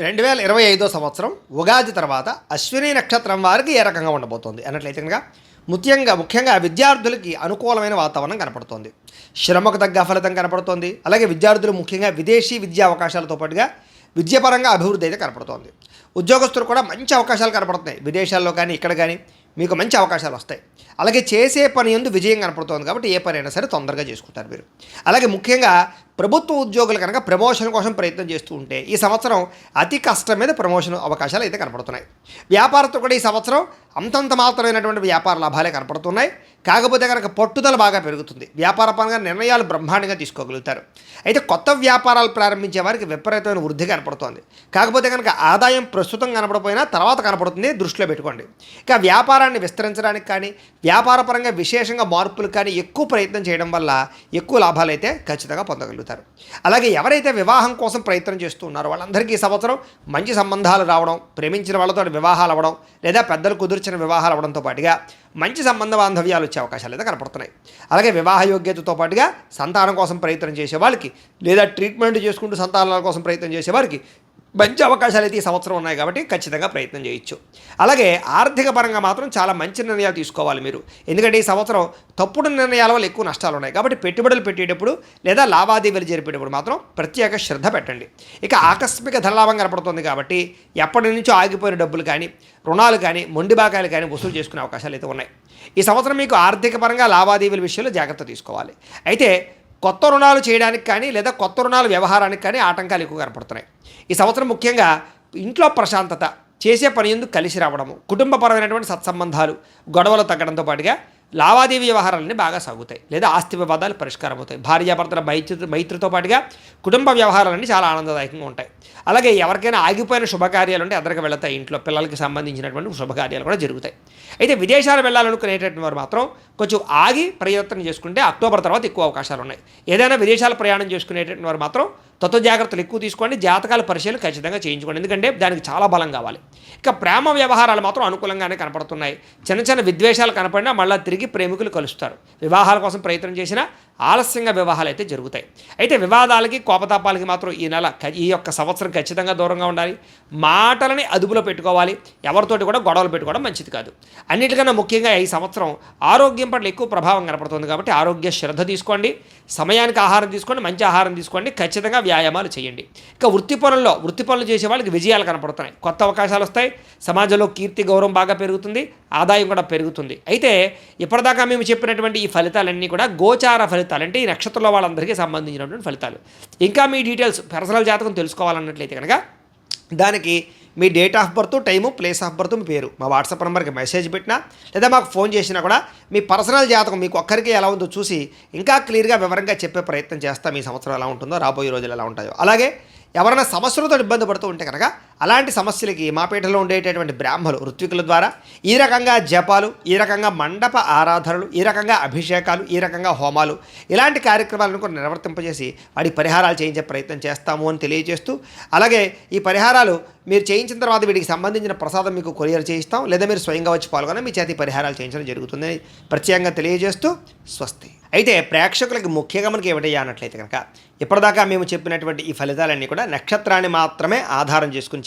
రెండు వేల ఇరవై ఐదో సంవత్సరం ఉగాది తర్వాత అశ్విని నక్షత్రం వారికి ఏ రకంగా ఉండబోతోంది? అన్నట్లయితే కనుక ముఖ్యంగా ముఖ్యంగా విద్యార్థులకి అనుకూలమైన వాతావరణం కనపడుతోంది. శ్రమకు తగ్గ ఫలితం కనపడుతోంది. అలాగే విద్యార్థులు ముఖ్యంగా విదేశీ విద్యా అవకాశాలతో పాటుగా విద్యాపరంగా అభివృద్ధి అయితే కనపడుతోంది. ఉద్యోగస్తులు కూడా మంచి అవకాశాలు కనపడుతున్నాయి. విదేశాల్లో కానీ ఇక్కడ కానీ మీకు మంచి అవకాశాలు వస్తాయి. అలాగే చేసే పని ఎందు విజయం కనపడుతోంది కాబట్టి ఏ పని అయినా సరే తొందరగా చేసుకుంటారు మీరు. అలాగే ముఖ్యంగా ప్రభుత్వ ఉద్యోగులు కనుక ప్రమోషన్ కోసం ప్రయత్నం చేస్తూ ఉంటే ఈ సంవత్సరం అతి కష్టం మీద ప్రమోషన్ అవకాశాలు అయితే కనపడుతున్నాయి. వ్యాపారతో కూడా ఈ సంవత్సరం అంతంత మాత్రమైనటువంటి వ్యాపార లాభాలే కనపడుతున్నాయి. కాకపోతే కనుక పట్టుదల బాగా పెరుగుతుంది. వ్యాపార పరంగా నిర్ణయాలు బ్రహ్మాండంగా తీసుకోగలుగుతారు. అయితే కొత్త వ్యాపారాలు ప్రారంభించే వారికి విపరీతమైన వృద్ధి కనపడుతోంది. కాకపోతే కనుక ఆదాయం ప్రస్తుతం కనపడపోయినా తర్వాత కనపడుతుంది దృష్టిలో పెట్టుకోండి. ఇక వ్యాపారాన్ని విస్తరించడానికి కానీ వ్యాపార పరంగా విశేషంగా మార్పులు కానీ ఎక్కువ ప్రయత్నం చేయడం వల్ల ఎక్కువ లాభాలు అయితే ఖచ్చితంగా పొందగలుగుతారు. అలాగే ఎవరైతే వివాహం కోసం ప్రయత్నం చేస్తూ ఉన్నారో వాళ్ళందరికీ ఈ సంవత్సరం మంచి సంబంధాలు రావడం ప్రేమించిన వాళ్ళతో వివాహాలు అవ్వడం లేదా పెద్దలు కుదిర్చిన వివాహాలు అవ్వడంతో పాటుగా మంచి సంబంధ బాంధవ్యాలు వచ్చే అవకాశాలు అయితే కనపడుతున్నాయి. అలాగే వివాహ యోగ్యతతో పాటుగా సంతానం కోసం ప్రయత్నం చేసే వాళ్ళకి లేదా ట్రీట్మెంట్ చేసుకుంటూ సంతానాల కోసం ప్రయత్నం చేసే వారికి మంచి అవకాశాలు అయితే ఈ సంవత్సరం ఉన్నాయి కాబట్టి ఖచ్చితంగా ప్రయత్నం చేయొచ్చు. అలాగే ఆర్థిక పరంగా మాత్రం చాలా మంచి నిర్ణయాలు తీసుకోవాలి మీరు. ఎందుకంటే ఈ సంవత్సరం తప్పుడు నిర్ణయాల వల్ల ఎక్కువ నష్టాలు ఉన్నాయి. కాబట్టి పెట్టుబడులు పెట్టేటప్పుడు లేదా లావాదేవీలు జరిపేటప్పుడు మాత్రం ప్రత్యేక శ్రద్ధ పెట్టండి. ఇక ఆకస్మిక ధనలాభం కనపడుతుంది కాబట్టి ఎప్పటి నుంచో ఆగిపోయిన డబ్బులు కానీ రుణాలు కానీ మొండి బాకాయలు కానీ వసూలు చేసుకునే అవకాశాలు అయితే ఉన్నాయి. ఈ సంవత్సరం మీకు ఆర్థిక పరంగా లావాదేవీల విషయంలో జాగ్రత్త తీసుకోవాలి. అయితే కొత్త రుణాలు చేయడానికి కానీ లేదా కొత్త రుణాల వ్యవహారానికి కానీ ఆటంకాలు ఎక్కువ కనపడుతున్నాయి ఈ సంవత్సరం ముఖ్యంగా ఇంట్లో ప్రశాంతత చేసే పని ఎందుకు కలిసి రావడము కుటుంబపరమైనటువంటి సత్సంబంధాలు గొడవలు తగ్గడంతో పాటుగా లావాదేవీ వ్యవహారాలన్నీ బాగా సాగుతాయి లేదా ఆస్తి వివాదాలు పరిష్కారం అవుతాయి. భార్యాభర్తల మైత్రి మైత్రితో పాటుగా కుటుంబ వ్యవహారాలన్నీ చాలా ఆనందదాయకంగా ఉంటాయి. అలాగే ఎవరికైనా ఆగిపోయిన శుభకార్యాలు ఉంటే ఎదరికి వెళతాయి. ఇంట్లో పిల్లలకి సంబంధించినటువంటి శుభకార్యాలు కూడా జరుగుతాయి. అయితే విదేశాలు వెళ్ళాలనుకునేటటువంటి వారు మాత్రం కొంచెం ఆగి ప్రయత్నం చేసుకుంటే అక్టోబర్ తర్వాత ఎక్కువ అవకాశాలు ఉన్నాయి. ఏదైనా విదేశాలు ప్రయాణం చేసుకునేటటువంటి వారు మాత్రం తత్వ జాగ్రత్తలు ఎక్కువ తీసుకోండి జాతకాల పరిశీలన ఖచ్చితంగా చేయించుకోండి. ఎందుకంటే దానికి చాలా బలం కావాలి. ఇక ప్రేమ వ్యవహారాలు మాత్రం అనుకూలంగానే కనపడుతున్నాయి. చిన్న చిన్న విద్వేషాలు కనపడినా మళ్ళీ తిరిగి ప్రేమికులు కలుస్తారు. వివాహాల కోసం ప్రయత్నం చేసినా ఆలస్యంగా వివాహాలు అయితే జరుగుతాయి. అయితే వివాదాలకి కోపతాపాలకి మాత్రం ఈ నెల ఈ యొక్క సంవత్సరం ఖచ్చితంగా దూరంగా ఉండాలి. మాటలని అదుపులో పెట్టుకోవాలి. ఎవరితోటి కూడా గొడవలు పెట్టుకోవడం మంచిది కాదు. అన్నిటికన్నా ముఖ్యంగా ఈ సంవత్సరం ఆరోగ్యం పట్ల ఎక్కువ ప్రభావం కనపడుతుంది కాబట్టి ఆరోగ్య శ్రద్ధ తీసుకోండి. సమయానికి ఆహారం తీసుకోండి మంచి ఆహారం తీసుకోండి ఖచ్చితంగా వ్యాయామాలు చేయండి. ఇక వృత్తి పనుల్లో వృత్తి పనులు చేసే వాళ్ళకి విజయాలు కనపడుతున్నాయి. కొత్త అవకాశాలు వస్తాయి. సమాజంలో కీర్తి గౌరవం బాగా పెరుగుతుంది. ఆదాయం కూడా పెరుగుతుంది. అయితే ఇప్పటిదాకా మేము చెప్పినటువంటి ఈ ఫలితాలన్నీ కూడా గోచార ఫలితాలు అంటే ఈ నక్షత్రంలో వాళ్ళందరికీ సంబంధించినటువంటి ఫలితాలు. ఇంకా మీ డీటెయిల్స్ పర్సనల్ జాతకం తెలుసుకోవాలన్నట్లయితే కనుక దానికి మీ date of birth time place of birth మీ పేరు. మా వాట్సాప్ నెంబర్కి మెసేజ్ పెట్టినా లేదా మాకు ఫోన్ చేసినా కూడా మీ పర్సనల్ జాతకం మీకు ఒక్కరికి ఎలా ఉందో చూసి ఇంకా క్లియర్గా వివరంగా చెప్పే ప్రయత్నం చేస్తాం. ఈ సంవత్సరం ఎలా ఉంటుందో రాబోయే రోజులు ఎలా ఉంటాయో. అలాగే ఎవరైనా సమస్యలతో ఇబ్బంది పడుతూ ఉంటే కనుక అలాంటి సమస్యలకి మాపేటలో ఉండేటటువంటి బ్రాహ్మలు ఋత్వికుల ద్వారా ఈ రకంగా జపాలు ఈ రకంగా మండప ఆరాధనలు ఈ రకంగా అభిషేకాలు ఈ రకంగా హోమాలు ఇలాంటి కార్యక్రమాలను కూడా నిర్వర్తింపజేసి వాడి పరిహారాలు చేయించే ప్రయత్నం చేస్తాము అని తెలియజేస్తూ అలాగే ఈ పరిహారాలు మీరు చేయించిన తర్వాత వీటికి సంబంధించిన ప్రసాదం మీకు కొరియర్ చేయిస్తాం లేదా మీరు స్వయంగా వచ్చి పాల్గొని మీ చేతి పరిహారాలు చేయించడం జరుగుతుందని ప్రత్యేకంగా తెలియజేస్తూ స్వస్తి. అయితే ప్రేక్షకులకి ముఖ్యంగా మనకి ఏమిటయ్యా అన్నట్లయితే కనుక ఇప్పటిదాకా మేము చెప్పినటువంటి ఈ ఫలితాలన్నీ కూడా నక్షత్రాన్ని మాత్రమే ఆధారం చేసుకుని